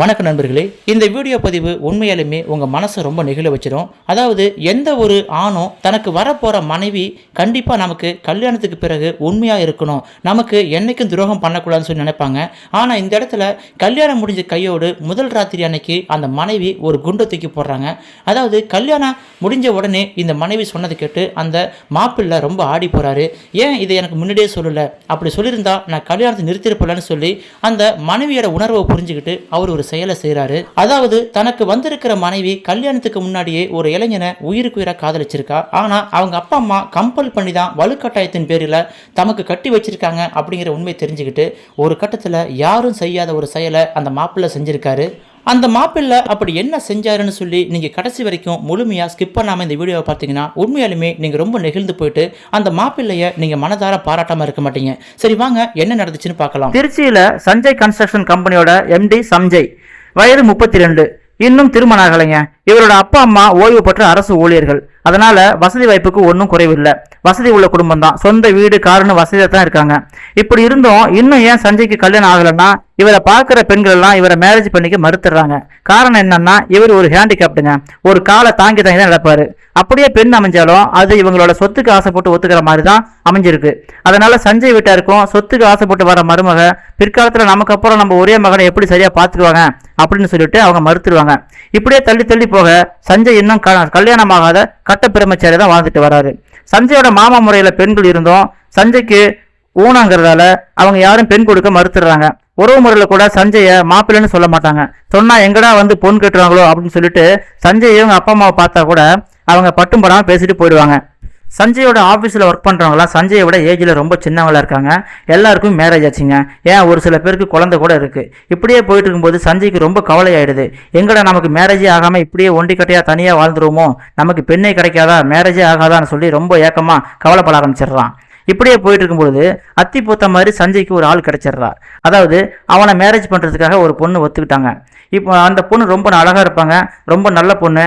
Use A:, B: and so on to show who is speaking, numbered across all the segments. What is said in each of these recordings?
A: வணக்க நண்பர்களே இந்த வீடியோ பதிவு உண்மையாலுமே உங்கள் மனசை ரொம்ப நெகிழ வச்சிடும் அதாவது எந்த ஒரு ஆணும் தனக்கு வரப்போகிற மனைவி கண்டிப்பாக நமக்கு கல்யாணத்துக்கு பிறகு உண்மையாக இருக்கணும். நமக்கு என்னைக்கும் துரோகம் பண்ணக்கூடாதுன்னு சொல்லி நினைப்பாங்க. ஆனால் இந்த இடத்துல கல்யாணம் முடிஞ்ச கையோடு முதல் ராத்திரி அன்னைக்கு அந்த மனைவி ஒரு குண்டை தூக்கி போடுறாங்க. அதாவது கல்யாணம் முடிஞ்ச உடனே இந்த மனைவி சொன்னது கேட்டு அந்த மாப்பிள்ளை ரொம்ப ஆடி போகிறாரு ஏன் இதை எனக்கு முன்னாடியே சொல்லலை? அப்படி சொல்லியிருந்தா நான் கல்யாணத்தை நிறுத்திருப்பலன்னு சொல்லி அந்த மனைவியோட உணர்வை புரிஞ்சுக்கிட்டு அவர் ஒரு செயலை செய்கிறாரு அதாவது தனக்கு வந்திருக்கிற மனைவி கல்யாணத்துக்கு முன்னாடியே ஒரு இளைஞனை உயிருக்கு உயிராக காதலிச்சிருக்கா. ஆனால் அவங்க அப்பா அம்மா கம்பல் பண்ணி தான் வலுக்கட்டாயத்தின் பேரில் தமக்கு கட்டி வச்சிருக்காங்க அப்படிங்கிற உண்மை தெரிஞ்சுக்கிட்டு ஒரு கட்டத்தில் யாரும் செய்யாத ஒரு செயலை அந்த மாப்பிள்ளை செஞ்சிருக்காரு. அந்த மாப்பிள்ளை அப்படி என்ன செஞ்சாருன்னு சொல்லி நீங்கள் கடைசி வரைக்கும் முழுமையாக ஸ்கிப் பண்ணாமல் இந்த வீடியோவை பார்த்தீங்கன்னா உண்மையாலுமே நீங்கள் ரொம்ப நெகிழ்ந்து போயிட்டு அந்த மாப்பிள்ளைய நீங்கள் மனதார பாராட்டாமல் இருக்க மாட்டீங்க. சரி வாங்க என்ன நடந்துச்சுன்னு பார்க்கலாம். திருச்சியில் சஞ்சய் கன்ஸ்ட்ரக்ஷன் கம்பெனியோட எம்டி சஞ்சய் வயது முப்பத்தி ரெண்டு. இன்னும் திருமணம் ஆகலைங்க. இவரோட அப்பா அம்மா ஓய்வு பெற்ற அரசு ஊழியர்கள். அதனால வசதி வாய்ப்புக்கு ஒன்றும் குறைவில்லை. வசதி உள்ள குடும்பம் தான் சொந்த வீடு காருன்னு வசதியாக தான் இருக்காங்க. இப்படி இருந்தும் இன்னும் ஏன் சஞ்சய்க்கு கல்யாணம் ஆகலைன்னா இவரை பார்க்குற பெண்கள் எல்லாம் இவரை மேரேஜ் பண்ணிக்க மறுத்துறாங்க காரணம் என்னன்னா இவர் ஒரு ஹேண்டிகேப்டுங்க ஒரு காலை தாங்கி தாங்கி தான் நடப்பாரு. அப்படியே பெண் அமைஞ்சாலும் அது இவங்களோட சொத்துக்கு ஆசைப்பட்டு ஒத்துக்கிற மாதிரி தான் அமைஞ்சிருக்கு. அதனால சஞ்சய் வீட்டாருக்கும் சொத்துக்கு ஆசைப்பட்டு வர மருமக பிற்காலத்தில் நமக்கு அப்புறம் நம்ம ஒரே மகனை எப்படி சரியா பார்த்துக்குவாங்க அப்படின்னு சொல்லிட்டு அவங்க மறுத்துருவாங்க இப்படியே தள்ளி தள்ளி போக சஞ்சய் இன்னும் க- கல்யாணமாகாத கட்ட தான் வாழ்ந்துட்டு வராரு. சஞ்சயோட மாமா முறையில் பெண்கள் இருந்தும். சஞ்சய்க்கு ஊனாங்கிறதால அவங்க யாரும் பெண் கொடுக்க மறுத்துடுறாங்க. உறவு முறையில் கூட சஞ்சய மாப்பிள்ளைன்னு சொல்ல மாட்டாங்க. சொன்னா எங்கடா வந்து பொண்ணு கட்டுவாங்களோ அப்படின்னு சொல்லிட்டு சஞ்சய் இவங்க அப்பா அம்மாவை பார்த்தா கூட அவங்க பட்டும் படாமல் பேசிட்டு போயிடுவாங்க. சஞ்சயோட ஆஃபீஸில் ஒர்க் பண்ணுறவங்களாம் சஞ்சயை விட ஏஜில் ரொம்ப சின்னவங்களாக இருக்காங்க. எல்லாருக்கும் மேரேஜ் ஆச்சுங்க. ஏன்? ஒரு சில பேருக்கு குழந்தை கூட இருக்குது இப்படியே போயிட்டு இருக்கும்போது சஞ்சய்க்கு ரொம்ப கவலை ஆயிடுது எங்கடா நமக்கு மேரேஜே ஆகாமல் இப்படியே ஒண்டிக்கட்டையாக தனியாக வாழ்ந்துருவோமோ? நமக்கு பெண்ணே கிடைக்காதா? மேரேஜே ஆகாதான்னு சொல்லி ரொம்ப ஏக்கமாக கவலைப்பட ஆரம்பிச்சிடுறான். இப்படியே போயிட்டு இருக்கும்பொழுது அத்தி பூத்த மாதிரி சஞ்சய்க்கு ஒரு ஆள் கிடைச்சிடுறா. அதாவது அவனை மேரேஜ் பண்ணுறதுக்காக ஒரு பொண்ணு ஒத்துக்கிட்டாங்க. இப்போ அந்த பொண்ணு ரொம்ப அழகாக இருப்பாங்க ரொம்ப நல்ல பொண்ணு.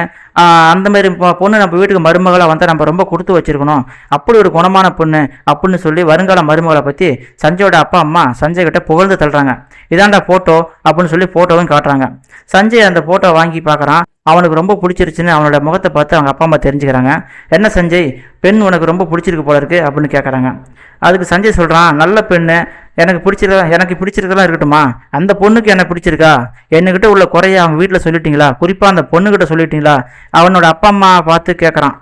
A: அந்த மாதிரி பொண்ணு நம்ம வீட்டுக்கு மருமகளாக வந்தால் நம்ம ரொம்ப கொடுத்து வச்சிருக்கணும். அப்படி ஒரு குணமான பொண்ணு அப்படின்னு சொல்லி வருங்கால மருமகளை பற்றி சஞ்சயோட அப்பா அம்மா சஞ்சய் கிட்ட புகழ்ந்து தள்ளுறாங்க. இதாண்டா ஃபோட்டோ அப்படின்னு சொல்லி ஃபோட்டோவும் காட்டுறாங்க. சஞ்சய் அந்த ஃபோட்டோ வாங்கி பார்க்குறான். அவனுக்கு ரொம்ப பிடிச்சிருச்சுன்னு அவனோட முகத்தை பார்த்து அவங்க அப்பா அம்மா தெரிஞ்சுக்கிறாங்க. என்ன சஞ்சய்? பெண் உனக்கு ரொம்ப பிடிச்சிருக்கு போல இருக்கு அப்படின்னு கேட்குறாங்க அதுக்கு சஞ்சய் சொல்கிறான் நல்ல பெண்ணு. எனக்கு பிடிச்சிருக்கா எனக்கு பிடிச்சிருக்கலாம் இருக்கட்டுமா? அந்த பொண்ணுக்கு என்ன பிடிச்சிருக்கா? என்கிட்ட உள்ள குறைய அவங்க வீட்டில் சொல்லிட்டீங்களா? குறிப்பாக அந்த பொண்ணுக்கிட்ட சொல்லிட்டீங்களா? அவனோட அப்பா அம்மா பார்த்து கேட்குறான்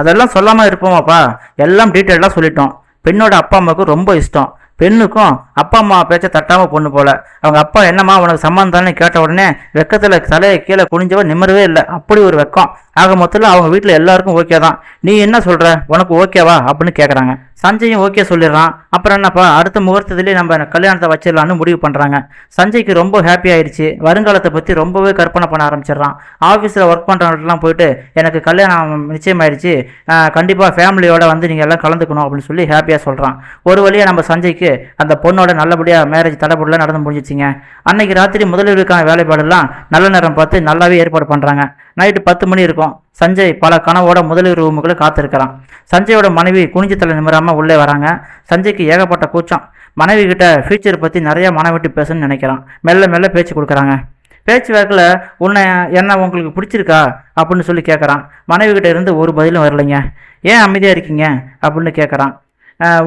A: அதெல்லாம் சொல்லாமல் இருப்போமாப்பா. எல்லாம் டீட்டெயிலாக சொல்லிட்டோம். பெண்ணோட அப்பா அம்மாவுக்கு ரொம்ப இஷ்டம். பெண்ணுக்கும் அப்பா அம்மா பேச்ச தட்டாம பொண்ணு போல. அவங்க அப்பா என்னம்மா உனக்கு சம்மந்தான்னு கேட்ட உடனே வெக்கத்துல தலையை கீழே குனிஞ்சவ நிம்மறவே இல்லை. அப்படி ஒரு வெக்கம். ஆக மொத்தத்தில் அவங்க வீட்டில் எல்லாருக்கும் ஓகே தான். நீ என்ன சொல்ற? உனக்கு ஓகேவா அப்படின்னு கேட்குறாங்க சஞ்சயும் ஓகே சொல்லிடுறான். அப்புறம் என்னப்பா? அடுத்த முகூர்த்தத்திலே நம்ம கல்யாணத்தை வச்சிடலான்னு முடிவு பண்ணுறாங்க சஞ்சய்க்கு ரொம்ப ஹாப்பி ஆயிடுச்சு. வருங்காலத்தை பற்றி ரொம்பவே கற்பனை பண்ண ஆரம்பிச்சிடுறான். ஆஃபீஸில் ஒர்க் பண்ணுறவங்கலாம் போயிட்டு எனக்கு கல்யாணம் நிச்சயமாயிடுச்சு. கண்டிப்பாக ஃபேமிலியோட வந்து நீங்கள் எல்லாம் கலந்துக்கணும் அப்படின்னு சொல்லி ஹாப்பியாக சொல்கிறான் ஒரு வழியாக நம்ம சஞ்சய்க்கு அந்த பொண்ணோட நல்லபடியாக மேரேஜ் தடைப்படல நடந்து முடிஞ்சிச்சிங்க. அன்னைக்கு ராத்திரி முதலீடுக்கான வேலைப்பாடெல்லாம் நல்ல நேரம் பார்த்து நல்லாவே ஏற்பாடு பண்ணுறாங்க நைட்டு பத்து மணி இருக்கும். சஞ்சய் பல கனவோட முதலீடு ரூமுக்குள்ளே காத்திருக்கிறான். சஞ்சயோட மனைவி குனிஞ்சு தலை நிமிராமல் உள்ளே வராங்க. சஞ்சய்க்கு ஏகப்பட்ட கூச்சம். மனைவி கிட்ட ஃபியூச்சர் பற்றி நிறைய மனவிட்டு பேசணும்னு நினைக்கிறான். மெல்ல மெல்ல பேச்சு கொடுக்குறாங்க. பேச்சு வாக்கில் உன்னை என்ன உங்களுக்கு பிடிச்சிருக்கா? அப்படின்னு சொல்லி கேட்குறான் மனைவி கிட்ட இருந்து ஒரு பதிலும் வரலைங்க. ஏன் அமைதியாக இருக்கீங்க? அப்படின்னு கேட்குறான்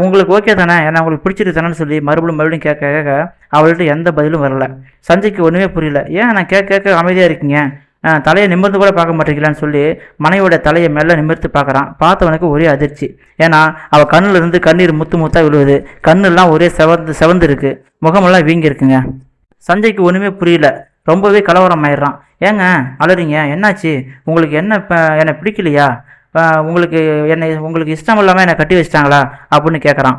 A: உங்களுக்கு ஓகே தானே? ஏன்னா உங்களுக்கு பிடிச்சிருக்கு தானேன்னு சொல்லி மறுபடியும் மறுபடியும் கேட்க கேட்க அவள்கிட்ட எந்த பதிலும் வரல. சஞ்சய்க்கு ஒன்றுமே புரியல. ஏன் நான் கேட்க கேட்க அமைதியாக இருக்கீங்க? தலையை நிமிர்ந்து கூட பார்க்க மாட்டீங்களான்னு சொல்லி மனைவியோட தலையை மேலே நிமிர்த்து பார்க்குறான். பார்த்தவனுக்கு ஒரே அதிர்ச்சி. ஏன்னா அவள் கண்ணில் இருந்து கண்ணீர் முத்து முத்தாக விழுவுது. கண்ணெல்லாம் ஒரே செவந்து செவந்து இருக்கு முகமெல்லாம் வீங்கி இருக்குங்க சஞ்சய்க்கு ஒன்றுமே புரியல. ரொம்பவே கலவரம் ஆயிடுறான் ஏங்க அலறீங்க. என்னாச்சு? உங்களுக்கு என்ன இப்போ என்னை பிடிக்கலையா? உங்களுக்கு என்னை உங்களுக்கு இஷ்டம் இல்லாமல் என்னை கட்டி வச்சிட்டாங்களா? அப்படின்னு கேட்குறான்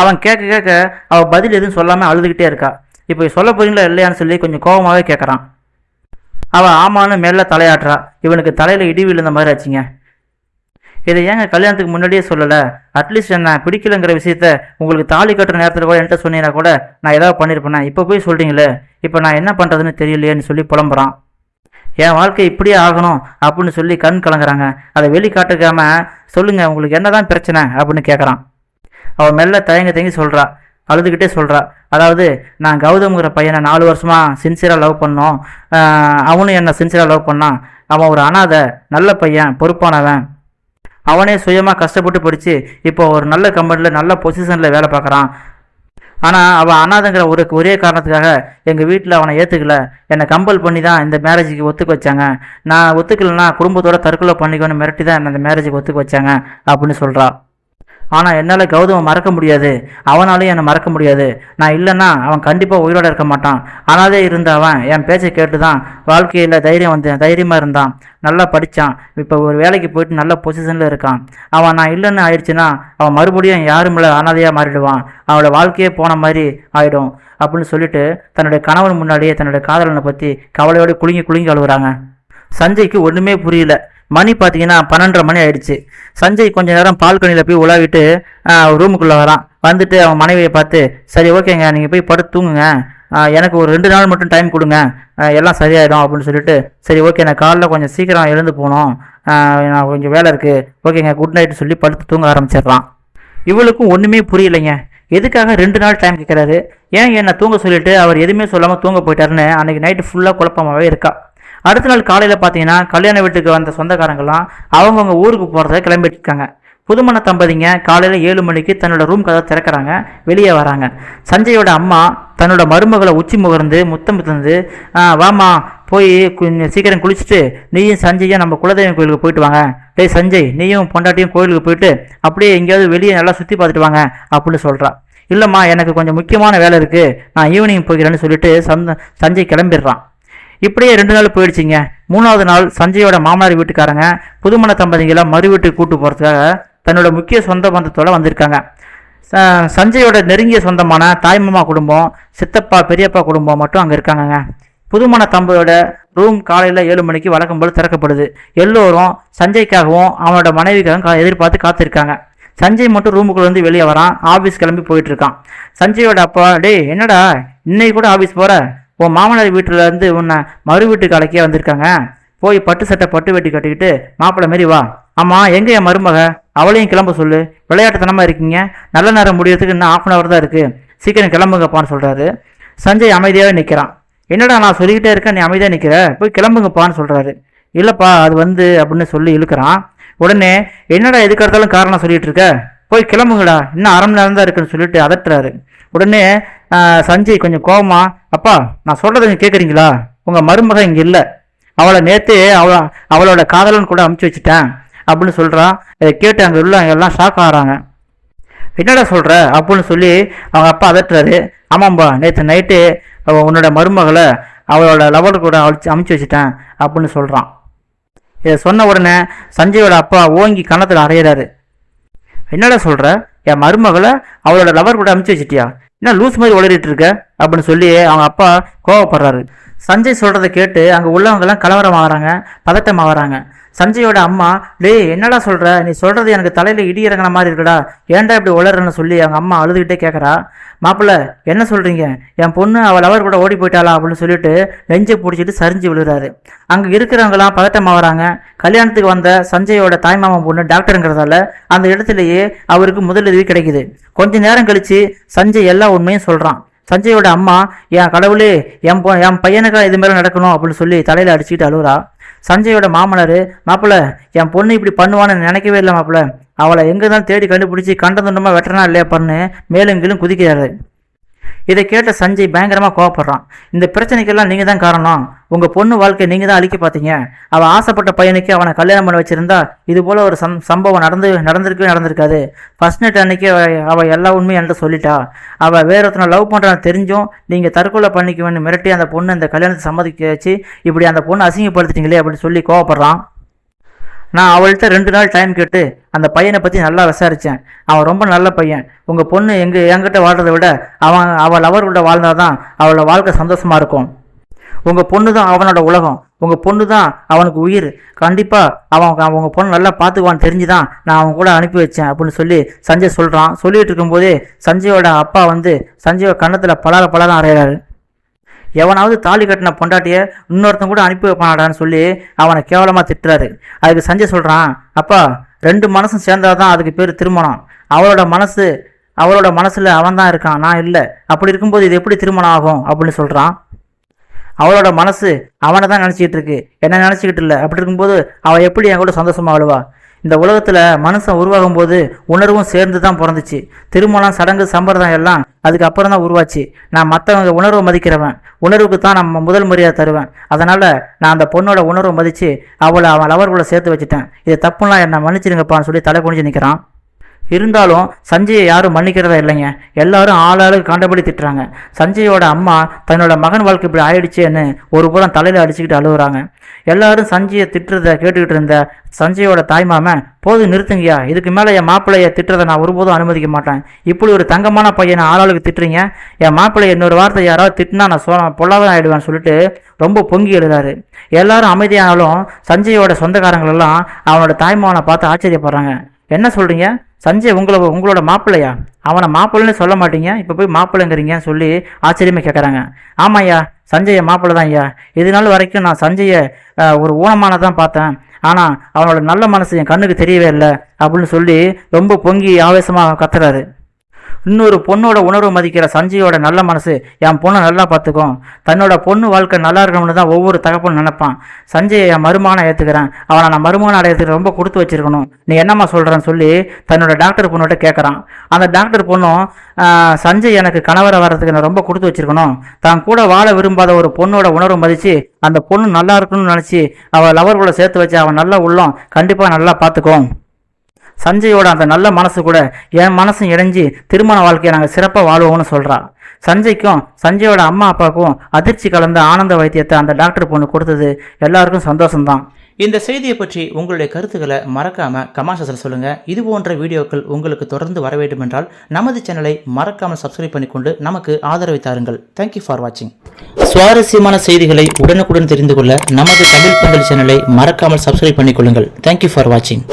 A: அவன் கேட்க கேட்க அவள் பதில் எதுவும் சொல்லாமல் அழுதுகிட்டே இருக்கா. இப்போ சொல்ல போறீங்களா இல்லையான்னு சொல்லி கொஞ்சம் கோபமாகவே கேட்குறான் அவன் ஆமான்னு மேல தலையாட்டுறா. இவனுக்கு தலையில் இடி விழுந்த மாதிரி ஆச்சுங்க. இதை ஏங்க கல்யாணத்துக்கு முன்னாடியே சொல்லலை? அட்லீஸ்ட் என்ன பிடிக்கலங்கிற விஷயத்த உங்களுக்கு தாலி கட்டுற நேரத்தில் கூட என்கிட்ட சொன்னீங்கன்னா கூட நான் ஏதாவது பண்ணியிருப்பேனே இப்போ போய் சொல்கிறீங்களே இப்போ நான் என்ன பண்ணுறதுன்னு தெரியலையேன்னு சொல்லி புலம்புறான். என் வாழ்க்கை இப்படியே ஆகணும் அப்படின்னு சொல்லி கண் கலங்குறாங்க. அதை வெளிக்காட்டுக்காம சொல்லுங்க உங்களுக்கு என்னதான் பிரச்சனை அப்படின்னு கேட்குறான் அவள் மெல்ல தயங்க தயங்கி சொல்கிறா அழுதுகிட்டே சொல்கிறா அதாவது நான் கௌதம்ங்கிற பையனை நாலு வருஷமாக சின்சியராக லவ் பண்ணோம். அவனும் என்னை சின்சியராக லவ் பண்ணான். அவன் ஒரு அனாதை நல்ல பையன் பொறுப்பானவன். அவனே சுயமாக கஷ்டப்பட்டு படித்து இப்போ ஒரு நல்ல கம்பெனியில் நல்ல பொசிஷனில் வேலை பார்க்குறான். ஆனால் அவன் அனாதங்கிற ஒரு ஒரே காரணத்துக்காக எங்கள் வீட்டில் அவனை ஏற்றுக்கல என்னை கம்பல் பண்ணி தான் இந்த மேரேஜுக்கு ஒத்துக்க வச்சாங்க. நான் ஒத்துக்கலைன்னா குடும்பத்தோட தற்கொலை பண்ணிக்கணும்னு மிரட்டி தான் என்னை இந்த மேரேஜுக்கு ஒத்துக்க வச்சாங்க அப்படின்னு சொல்கிறா ஆனால் என்னால் கௌதமை மறக்க முடியாது. அவனாலையும் என்னை மறக்க முடியாது. நான் இல்லைன்னா அவன் கண்டிப்பாக உயிரோட இருக்க மாட்டான். ஆனாலே இருந்த அவன் என் பேச்சை கேட்டு தான் வாழ்க்கையில் தைரியம் வந்து தைரியமாக இருந்தான். நல்லா படித்தான் இப்போ ஒரு வேலைக்கு போயிட்டு நல்ல பொசிஷனில் இருக்கான். அவன் நான் இல்லைன்னு ஆயிடுச்சுன்னா அவன் மறுபடியும் யாரும் இல்லை அனாதையாக மாறிடுவான்? அவனோட வாழ்க்கையே போன மாதிரி ஆயிடும். அப்படின்னு சொல்லிட்டு தன்னுடைய கணவன் முன்னாடியே தன்னுடைய காதலனை பற்றி கவலையோடு குலுங்கி குலுங்கி அழுகுறாங்க. சஞ்சய்க்கு ஒன்றுமே புரியல. மணி பார்த்தீங்கன்னா பன்னெண்டரை மணி ஆயிடுச்சு. சஞ்சய் கொஞ்ச நேரம் பால்கனியில் போய் உலாவிட்டு ரூமுக்குள்ளே வரான். வந்துட்டு அவன் மனைவியை பார்த்து சரி ஓகேங்க நீங்கள் போய் படுத்து தூங்குங்க. எனக்கு ஒரு ரெண்டு நாள் மட்டும் டைம் கொடுங்க. எல்லாம் சரியாயிடும் அப்படின்னு சொல்லிட்டு சரி ஓகே நான் காலைல கொஞ்சம் சீக்கிரம் எழுந்து போகணும். நான் கொஞ்சம் வேலை இருக்குது ஓகேங்க குட் நைட்டு சொல்லி படுத்து தூங்க ஆரம்பிச்சிடுறான். இவளுக்கும் ஒன்றுமே புரியலைங்க. எதுக்காக ரெண்டு நாள் டைம் கேட்குறாரு ஏன் என்னை தூங்க சொல்லிட்டு அவர் எதுவுமே சொல்லாமல் தூங்க போயிட்டாருன்னு அன்னைக்கு நைட்டு ஃபுல்லாக குழப்பமாகவே இருக்கா. அடுத்த நாள் காலையில் பார்த்தீங்கன்னா கல்யாண வீட்டுக்கு வந்த சொந்தக்காரங்களாம் அவங்கவுங்க ஊருக்கு போகிறத கிளம்பிட்டு இருக்காங்க புதுமண தம்பதிங்க காலையில் ஏழு மணிக்கு தன்னோட ரூம் கதை திறக்கறாங்க வெளியே வராங்க. சஞ்சயோட அம்மா தன்னோட மருமகளை உச்சி முகர்ந்து முத்தம் தந்து வாமா வாம்மா போய் கொஞ்சம் சீக்கிரம் குளிச்சுட்டு நீயும் சஞ்சயும் நம்ம குலதெய்வம் கோயிலுக்கு போயிட்டு வாங்க. டேய் சஞ்சய் நீயும் பொண்டாட்டியும் கோயிலுக்கு போயிட்டு அப்படியே எங்கேயாவது வெளியே நல்லா சுற்றி பார்த்துட்டு வாங்க அப்படின்னு சொல்கிறா இல்லைம்மா எனக்கு கொஞ்சம் முக்கியமான வேலை இருக்குது நான் ஈவினிங் போகிறேன்னு சொல்லிட்டு சந்த சஞ்சய் கிளம்பிடுறான். இப்படியே ரெண்டு நாள் போயிடுச்சுங்க. மூணாவது நாள் சஞ்சயோட மாமனார் வீட்டுக்காரங்க புதுமண தம்பதிகளை மறு வீட்டுக்கு கூட்டு போகிறதுக்காக தன்னோட முக்கிய சொந்த பந்தத்தோடு வந்திருக்காங்க. ச- சஞ்சயோட நெருங்கிய சொந்தமான தாய்மாமா குடும்பம் சித்தப்பா பெரியப்பா குடும்பம் மட்டும் அங்கே இருக்காங்கங்க. புதுமண தம்பதியோட ரூம் காலையில் ஏழு மணிக்கு வழக்கம் போல் திறக்கப்படுது. எல்லோரும் சஞ்சய்க்காகவும் அவனோட மனைவிக்காகவும் கா- எதிர்பார்த்து காத்திருக்காங்க. சஞ்சய் மட்டும் ரூமுக்குள்ள இருந்து வெளியே வரான். ஆஃபீஸ் கிளம்பி போயிட்டு இருக்கான். சஞ்சயோட அப்பா டேய் என்னடா? இன்னைக்கு கூட ஆஃபீஸ் போற? உன் மாமனார் வீட்டிலேருந்து உன்னை மறு வீட்டுக்கு அழைக்க வந்திருக்காங்க. போய் பட்டு சட்டை பட்டு வெட்டி கட்டிக்கிட்டு மாப்பிள்ளை மாரி வா. ஆமாம் எங்கே என் மருமக? அவளையும் கிளம்ப சொல்லு. விளையாட்டுத்தனமாக இருக்கீங்க. நல்ல நேரம் முடியறதுக்கு இன்னும் ஆஃப் அன் ஹவர் தான் இருக்குது சீக்கிரம் கிளம்புங்கப்பான்னு சொல்கிறாரு சஞ்சய் அமைதியாகவே நிற்கிறான் என்னடா நான் சொல்லிக்கிட்டே இருக்கேன் நீ அமைதியாக நிற்கிற போய் கிளம்புங்கப்பான்னு சொல்கிறாரு இல்லைப்பா அது வந்து அப்படின்னு சொல்லி இழுக்கிறான். உடனே என்னடா எதுக்கு எடுத்தாலும் காரணம் சொல்லிகிட்டு இருக்க? போய் கிளம்புங்கடா. இன்னும் அரை மணி நேரம் தான் இருக்குன்னு சொல்லிட்டு அதட்டுறாரு. உடனே சஞ்சய் கொஞ்சம் கோபமா அப்பா நான் சொல்றதை நீங்கள் கேட்குறீங்களா உங்கள் மருமகன் இங்கே இல்லை. அவளை நேத்து அவள அவளோட காதலன் கூட அமுச்சு வச்சுட்டேன். அப்படின்னு சொல்கிறான் இதை கேட்டு அங்கே உள்ள எல்லாம் ஷாக் ஆகிறாங்க. என்னடா சொல்கிற அப்படின்னு சொல்லி அவங்க அப்பா அதட்டுறாரு. ஆமாம்பா நேற்று நைட்டு உன்னோட மருமகளை அவளோட லவர் கூட அழிச்சு அமுச்சு வச்சுட்டேன். அப்படின்னு சொல்கிறான் இதை சொன்ன உடனே சஞ்சயோட அப்பா ஓங்கி கணத்தில் அறையிறாரு. என்னடா சொல்கிற என் மருமகளை அவளோட லவர் கூட அமுச்சு வச்சிட்டியா? என்ன லூஸ் மாதிரி உளறிட்டு இருக்க அப்படின்னு சொல்லி அவங்க அப்பா கோவப்படுறாரு. சஞ்சய் சொல்றதை கேட்டு அங்கே உள்ளவங்கெல்லாம் கலவரம் ஆகுறாங்க பதட்டம் ஆகுறாங்க. சஞ்சயோட அம்மா டேய் என்னடா சொல்ற? நீ சொல்றது எனக்கு தலையில இடி இறங்கின மாதிரி இருக்குடா. ஏன்டா இப்படி உளறன்னு சொல்லி அவங்க அம்மா அழுதுகிட்டே கேட்குறா மாப்பிள்ள என்ன சொல்றீங்க? என் பொண்ணு அவள் அவர் கூட ஓடி போயிட்டாளா? அப்படின்னு சொல்லிட்டு நெஞ்சை பிடிச்சிட்டு சரிஞ்சு விழுறாரு. அங்கே இருக்கிறவங்கலாம் பதட்டம் வராங்க. கல்யாணத்துக்கு வந்த சஞ்சயோட தாய்மாமன் பொண்ணு டாக்டருங்கிறதால அந்த இடத்துலயே அவருக்கு முதலுதவி கிடைக்குது. கொஞ்ச நேரம் கழிச்சு சஞ்சய் எல்லா உண்மையும் சொல்றான். சஞ்சயோட அம்மா என் கடவுளே என் பொ என் பையனுக்கா இது மாதிரி நடக்கணும்? அப்படின்னு சொல்லி தலையில் அடிச்சுட்டு அழுகுறா. சஞ்சயோட மாமனார் மாப்பிள்ள என் பொண்ணு இப்படி பண்ணுவான்னு நினைக்கவே இல்லை மாப்பிள்ள. அவளை எங்கே தான் தேடி கண்டுபிடிச்சி கண்ட வெட்டனா இல்லையா பண்ணு மேலும் கீழும் குதிக்கிறாரு. இதை கேட்ட சஞ்சய் பயங்கரமாக கோவப்படுறான். இந்த பிரச்சனைக்கெல்லாம் நீங்கள் தான் காரணம். உங்கள் பொண்ணு வாழ்க்கை நீங்கள் தான் அழிக்க பார்த்தீங்க. அவள் ஆசைப்பட்ட பையனுக்கு அவனை கல்யாணம் பண்ண வச்சிருந்தா இது போல ஒரு சம் சம்பவம் நடந்து நடந்திருக்கவே நடந்திருக்காது. ஃபர்ஸ்ட் நைட் அன்னைக்கு அவ- அவள் எல்லா உண்மையும் என்கிட்ட சொல்லிட்டா. அவள் வேற ஒருத்தனை லவ் பண்ணுறான்னு தெரிஞ்சும் நீங்கள் தற்கொலை பண்ணிக்குவேன்னு மிரட்டி அந்த பொண்ணு அந்த கல்யாணத்தை சம்மதிக்க வச்சு இப்படி அந்த பொண்ணு அசிங்கப்படுத்திட்டீங்களே அப்படின்னு சொல்லி கோவப்படுறான். நான் அவள்கிட்ட ரெண்டு நாள் டைம் கேட்டு அந்த பையனை பற்றி நல்லா விசாரித்தேன் அவன் ரொம்ப நல்ல பையன். உங்கள் பொண்ணு எங்கள் என்கிட்ட வாழ்றதை விட அவன் அவள் அவர்களோட வாழ்ந்தாதான் அவளோட வாழ்க்கை சந்தோஷமாக இருக்கும். உங்கள் பொண்ணு தான் அவனோட உலகம். உங்கள் பொண்ணு தான் அவனுக்கு உயிர். கண்டிப்பாக அவன் அவன் உங்கள் பொண்ணு நல்லா பார்த்துக்குவான்னு தெரிஞ்சு தான் நான் அவன் கூட அனுப்பி வச்சேன் அப்படின்னு சொல்லி சஞ்சய் சொல்கிறான் சொல்லிட்டு இருக்கும்போதே சஞ்சயோட அப்பா வந்து சஞ்சயோட கன்னத்தில் பலார பலாரம் அறையிறாரு. எவனாவது தாலி கட்டின பொண்டாட்டிய இன்னொருத்தன் கூட அனுப்பி வைப்பானாடான்னு சொல்லி அவனை கேவலமாக திட்டுறாரு. அதுக்கு சஞ்சய் சொல்கிறான் அப்பா ரெண்டு மனசும் சேர்ந்தாதான் அதுக்கு பேர் திருமணம். அவளோட மனசு அவளோட மனசில் அவன் தான் இருக்கான். நான் இல்லை. அப்படி இருக்கும்போது இது எப்படி திருமணம் ஆகும்? அப்படின்னு சொல்கிறான் அவளோட மனசு அவனை தான் நினச்சிக்கிட்டு இருக்கு என்ன நினச்சிக்கிட்டு இல்லை? அப்படி இருக்கும்போது அவள் எப்படி என் கூட சந்தோஷமாக வாழுவா? இந்த உலகத்தில் மனுஷன் உருவாகும் போது உணர்வும் சேர்ந்து தான் பிறந்துச்சு. திருமணம் சடங்கு சம்பிரதாயம் எல்லாம் அதுக்கப்புறம் தான் உருவாச்சு. நான் மற்றவங்க உணர்வை மதிக்கிறவன். உணர்வுக்கு தான் நம்ம முதல் மரியாதை தருவேன். அதனால் நான் அந்த பொண்ணோட உணர்வை மதித்து அவளை அவன் லவர்களை சேர்த்து வச்சுட்டேன். இது தப்புலாம் என்னை மன்னிச்சிருங்கப்பான்னு சொல்லி தலை குனிஞ்சு நிற்கிறான் இருந்தாலும் சஞ்சயை யாரும் மன்னிக்கிறதா இல்லைங்க. எல்லாரும் ஆளாளுக்கு காண்டபடி திட்டுறாங்க. சஞ்சயோட அம்மா தன்னோட மகன் வாழ்க்கை இப்படி ஆயிடுச்சேன்னு ஒரு புறம் தலையில் அடிச்சுக்கிட்டு அழுகுறாங்க எல்லாரும் சஞ்சயை திட்டுறத கேட்டுக்கிட்டு இருந்த சஞ்சயோட தாய்மாமன் போது நிறுத்துங்கய்யா. இதுக்கு மேலே என் மாப்பிள்ளைய திட்டுறதை நான் ஒருபோதும் அனுமதிக்க மாட்டேன். இப்படி ஒரு தங்கமான பையனை ஆளாளுக்கு திட்டுறீங்க? என் மாப்பிள்ளைய இன்னொரு வார்த்தை யாராவது திட்டினா நான் சோ பொல்லாதான் ஆயிடுவேன்னு சொல்லிட்டு ரொம்ப பொங்கி எழுதாரு. எல்லாரும் அமைதியானாலும் சஞ்சயோட சொந்தக்காரங்களெல்லாம் அவனோட தாய்மாவனை பார்த்து ஆச்சரியப்படுறாங்க. என்ன சொல்கிறீங்க சஞ்சய் உங்களை உங்களோட மாப்பிள்ளையா? அவனை மாப்பிள்ளைன்னு சொல்ல மாட்டீங்க. இப்போ போய் மாப்பிள்ளைங்கிறீங்கன்னு சொல்லி ஆச்சரியமாக கேட்குறாங்க ஆமாய்யா சஞ்சய மாப்பிள்ளை தான் ஐயா. இது நாள் வரைக்கும் நான் சஞ்சயை ஒரு ஒரு ஊனமானதான் பார்த்தேன். ஆனால் அவனோட நல்ல மனசு என் கண்ணுக்கு தெரியவே இல்லை அப்படின்னு சொல்லி ரொம்ப பொங்கி ஆவேசமாக கத்துறாரு. இன்னொரு பொண்ணோட உணர்வு மதிக்கிற சஞ்சயோட நல்ல மனசு என் பொண்ணை நல்லா பார்த்துக்கும் தன்னோட பொண்ணு வாழ்க்கை நல்லா இருக்கணும்னு தான் ஒவ்வொரு தகப்பும் நினைப்பான். சஞ்சயை என் மருமானை ஏற்றுக்கிறேன் அவனை நான் மருமான அடையத்துக்கு ரொம்ப கொடுத்து வச்சிருக்கணும். நீ என்னம்மா சொல்கிறேன்னு சொல்லி தன்னோட டாக்டர் பொண்ணுகிட்ட கேட்குறான் அந்த டாக்டர் பொண்ணும் சஞ்சய் எனக்கு கணவரை வர்றதுக்கு நான் ரொம்ப கொடுத்து வச்சிருக்கணும். தான் கூட வாழ விரும்பாத ஒரு பொண்ணோட உணர்வு மதித்து அந்த பொண்ணு நல்லா இருக்கணும்னு நினச்சி அவள் லவர் கூட சேர்த்து வச்சு அவன் நல்ல உள்ளம். கண்டிப்பாக நல்லா பார்த்துக்கும். சஞ்சயோட அந்த நல்ல மனசு கூட என் மனசும் இணைஞ்சு திருமண வாழ்க்கையை நாங்கள் சிறப்பாக வாழ்வோம்னு சொல்கிறா சஞ்சய்க்கும் சஞ்சயோட அம்மா அப்பாவுக்கும் அதிர்ச்சி கலந்த ஆனந்த வைத்தியத்தை அந்த டாக்டர் பொண்ணு கொடுத்தது எல்லாருக்கும் சந்தோஷம்தான்.
B: இந்த செய்தியை பற்றி உங்களுடைய கருத்துக்களை மறக்காமல் கமெண்ட்ஸில் சொல்லுங்கள் இது போன்ற வீடியோக்கள் உங்களுக்கு தொடர்ந்து வர வேண்டும் என்றால் நமது சேனலை மறக்காமல் சப்ஸ்கிரைப் பண்ணிக்கொண்டு நமக்கு ஆதரவை தாருங்கள். தேங்க்யூ ஃபார் வாட்சிங் சுவாரஸ்யமான செய்திகளை உடனுக்குடன் தெரிந்து கொள்ள நமது தமிழ் பந்தல் சேனலை மறக்காமல் சப்ஸ்கிரைப் பண்ணிக்கொள்ளுங்கள். தேங்க்யூ ஃபார் வாட்சிங்